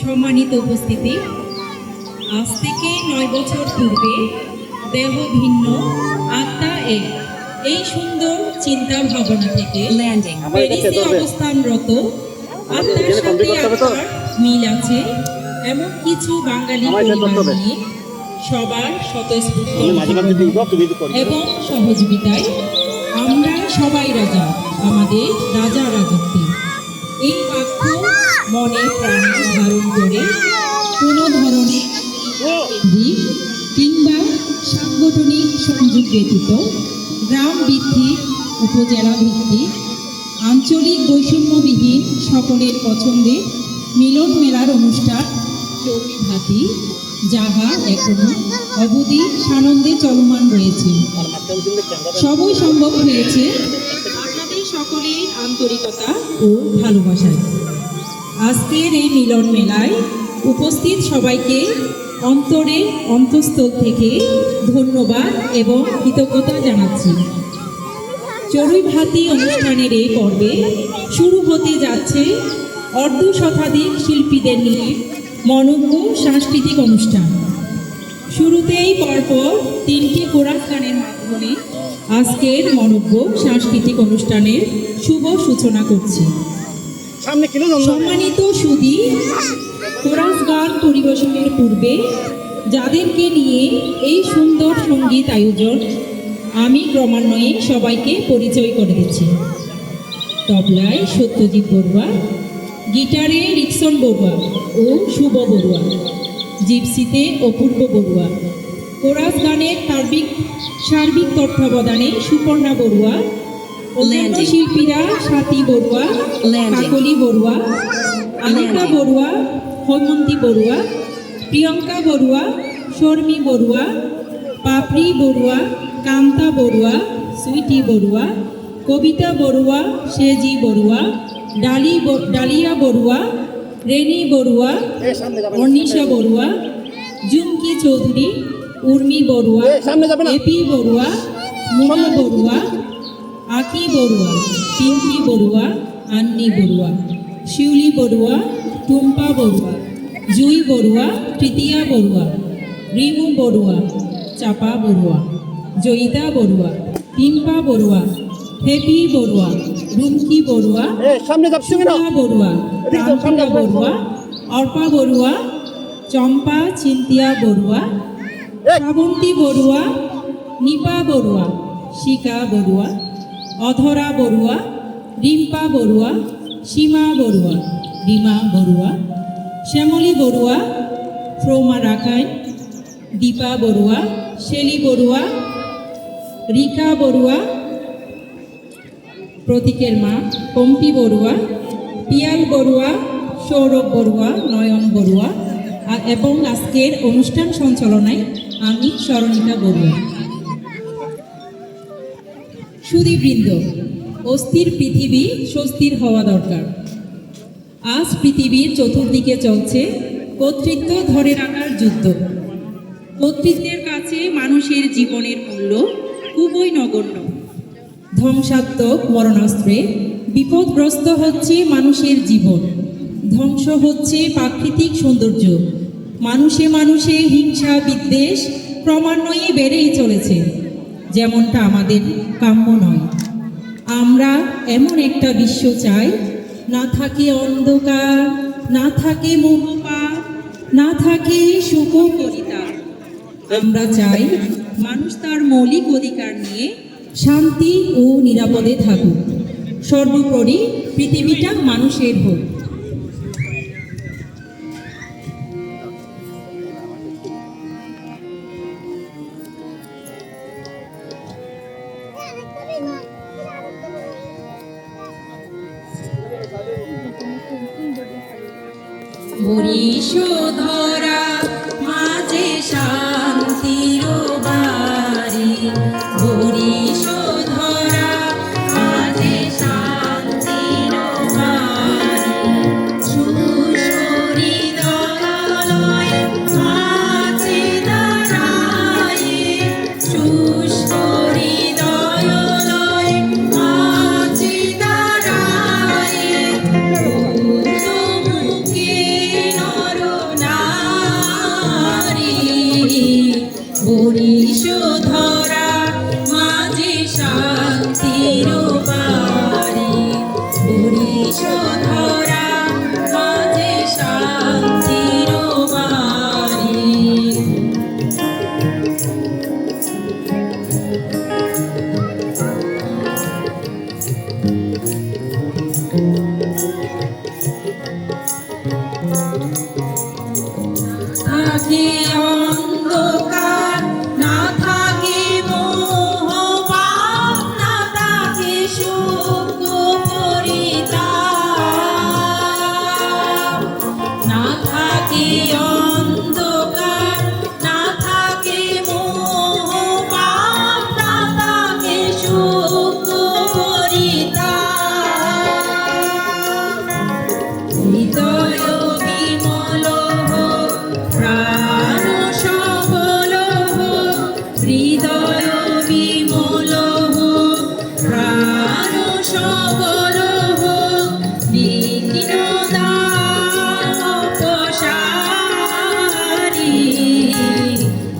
সম্মানিত উপস্থিতি আজ থেকে নয় বছর পূর্বে দেহ ভিন্ন আত্মা এক। এই সুন্দর চিন্তা ভাবনা থেকে অবস্থানরত আত্মার সাথে? আত্মার মিল আছে এমন কিছু বাঙালি পরিবার নিয়ে সবার স্বতঃস্ফূর্ত এবং সহযোগিতায় আমরা সবাই রাজা আমাদের রাজা রাজত্বে এই বাক্য মনে ধারণ করে কোনো ধরনের দিক কিংবা সাংগঠনিক সংযোগ ব্যতীত গ্রাম ভিত্তিক উপজেলা ভিত্তিক আঞ্চলিক বৈষম্যবিহীন সকলের পছন্দের মিলন মেলার অনুষ্ঠান চৌরিভাতি যাহা এখনও অবধি সানন্দে চলমান রয়েছে। সবই সম্ভব হয়েছে আপনাদের সকলের আন্তরিকতা ও ভালোবাসায়। আজকের এই মিলন মেলায় উপস্থিত সবাইকে অন্তরে অন্তঃস্থল থেকে ধন্যবাদ এবং কৃতজ্ঞতা জানাচ্ছি। চড়ুই ভাতি অনুষ্ঠানের এই পর্বে শুরু হতে যাচ্ছে অর্ধ শতাধিক শিল্পীদের নিয়ে মনজ্ঞ সাংস্কৃতিক অনুষ্ঠান। শুরুতেই পরপর তিনটি কোরআন গানের মাধ্যমে আজকের মনজ্ঞ সাংস্কৃতিক অনুষ্ঠানের শুভ সূচনা করছি। সামনে জন্য সম্মানিত সুদী কোরাস গান পরিবেশনের পূর্বে যাদেরকে নিয়ে এই সুন্দর সংগীত আয়োজন আমি ক্রমান্বয়ে সবাইকে পরিচয় করে দিচ্ছি। তবলায় সত্যজিৎ বড়ুয়া, গিটারে রিক্সন বড়ুয়া ও শুভ বড়ুয়া, জিপসিতে অপূর্ব বড়ুয়া কোরাস গানের সার্বিক সার্বিক তত্ত্বাবধানে সুপর্ণা বড়ুয়া অন্যান্য. শিল্পীরা স্বাতী বড়ুয়া. কাকলি বড়ুয়া আনিকা Landing. বড়ুয়া হৈমন্তী বড়ুয়া প্রিয়ঙ্কা বড়ুয়া শর্মী বড়ুয়া পাপড়ি বড়ুয়া কান্তা বড়ুয়া সুইটি বড়ুয়া কবিতা বড়ুয়া সেজি বড়ুয়া ডালি ব- ডালিয়া বড়ুয়া রেনি বড়ুয়া অর্নিশা বড়ুয়া জুমকি চৌধুরী উর্মি বড়ুয়া। এপি বড়ুয়া মুনা বড়ুয়া আকি বড়ুয়া পিঙ্কি বড়ুয়া আন্নি বড়ুয়া শিউলি বড়ুয়া টুম্পা বড়ুয়া জুই বড়ুয়া তৃতীয়া বড়ুয়া রিমু বড়ুয়া চাপা বড়ুয়া জয়িতা বড়ুয়া পিম্পা বড়ুয়া হেপি বড়ুয়া রুমকি বড়ুয়া বড়ুয়া প্রান্তিকা বড়ুয়া অর্পা বড়ুয়া চম্পা চিন্তিয়া বড়ুয়া। শ্রাবন্তী বড়ুয়া নিপা বড়ুয়া শিকা বড়ুয়া অধরা বড়ুয়া, রিম্পা বড়ুয়া, সীমা বড়ুয়া, রিমা বড়ুয়া, শ্যামলী বড়ুয়া ফ্রোমা রাখাইন দীপা বড়ুয়া শেলি বড়ুয়া, রিকা বড়ুয়া, প্রতীকের মা, পম্পি বড়ুয়া, পিয়াল বড়ুয়া, সৌরভ বড়ুয়া, নয়ন বড়ুয়া এবং আজকের অনুষ্ঠান সঞ্চালনায় আমি স্মরণিকা বড়ুয়া। সুদীবৃন্দ, অস্থির পৃথিবী স্বস্তির হওয়া দরকার। আজ পৃথিবীর চতুর্দিকে চলছে কর্তৃত্ব ধরে রাখার যুদ্ধ। কর্তৃত্বের কাছে মানুষের জীবনের মূল্য খুবই নগণ্য। ধ্বংসাত্মক মরণাস্ত্রে বিপদগ্রস্ত হচ্ছে মানুষের জীবন। ধ্বংস হচ্ছে প্রাকৃতিক সৌন্দর্য। মানুষে মানুষে হিংসা, বিদ্বেষ ক্রমান্বয়ে বেড়েই চলেছে। যেমনটা আমাদের কাম্য নয়। আমরা এমন একটা বিশ্ব চাই, না থাকে অন্ধকার, না থাকে মোহপাত না থাকে সুখকরিতা। আমরা চাই মানুষ তার মৌলিক অধিকার নিয়ে শান্তি ও নিরাপদে থাকুক। সর্বোপরি পৃথিবীটা মানুষের হোক। বরিশোধরা মাঝে শান্তির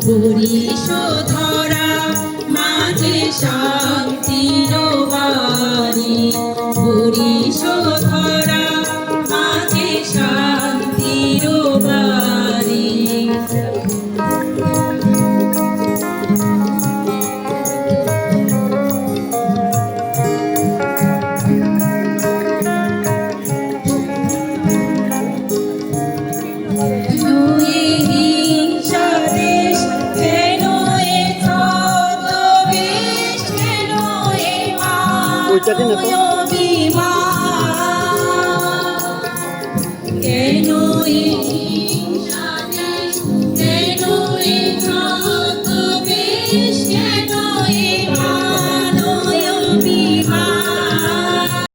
পরিশোধরা ওইটা না তো। কেন